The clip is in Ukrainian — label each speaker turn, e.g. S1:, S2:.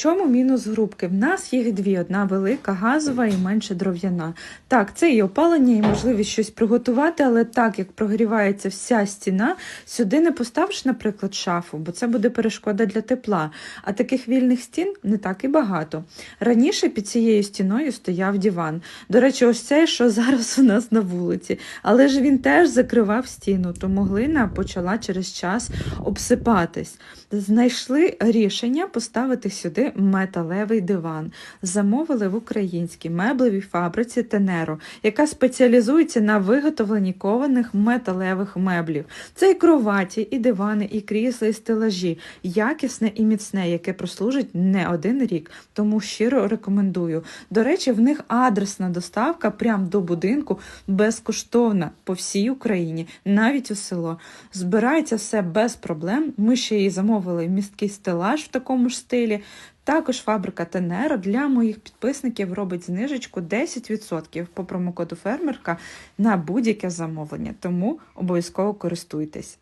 S1: чому мінус грубки? В нас їх дві: одна велика, газова і менше дров'яна. Так, це і опалення, і можливість щось приготувати, але так як прогрівається вся стіна, сюди не поставиш, наприклад, шафу, бо це буде перешкода для тепла. А таких вільних стін не так і багато. Раніше під цією стіною стояв диван. До речі, ось цей, що зараз у нас на вулиці. Але ж він теж закривав стіну, тому глина почала через час обсипатись. Знайшли рішення поставити сюди металевий диван. Замовили в українській меблевій фабриці Тенеро, яка спеціалізується на виготовленні кованих металевих меблів. Це і кроваті, і дивани, і крісла, і стелажі. Якісне і міцне, яке прослужить не один рік. Тому щиро рекомендую. До речі, в них адресна доставка прямо до будинку безкоштовна по всій Україні, навіть у село. Збирається все без проблем. Ми ще її замовили місткий стелаж в такому ж стилі. Також фабрика Тенера для моїх підписників робить знижечку 10% по промокоду фермерка на будь-яке замовлення, тому обов'язково користуйтесь.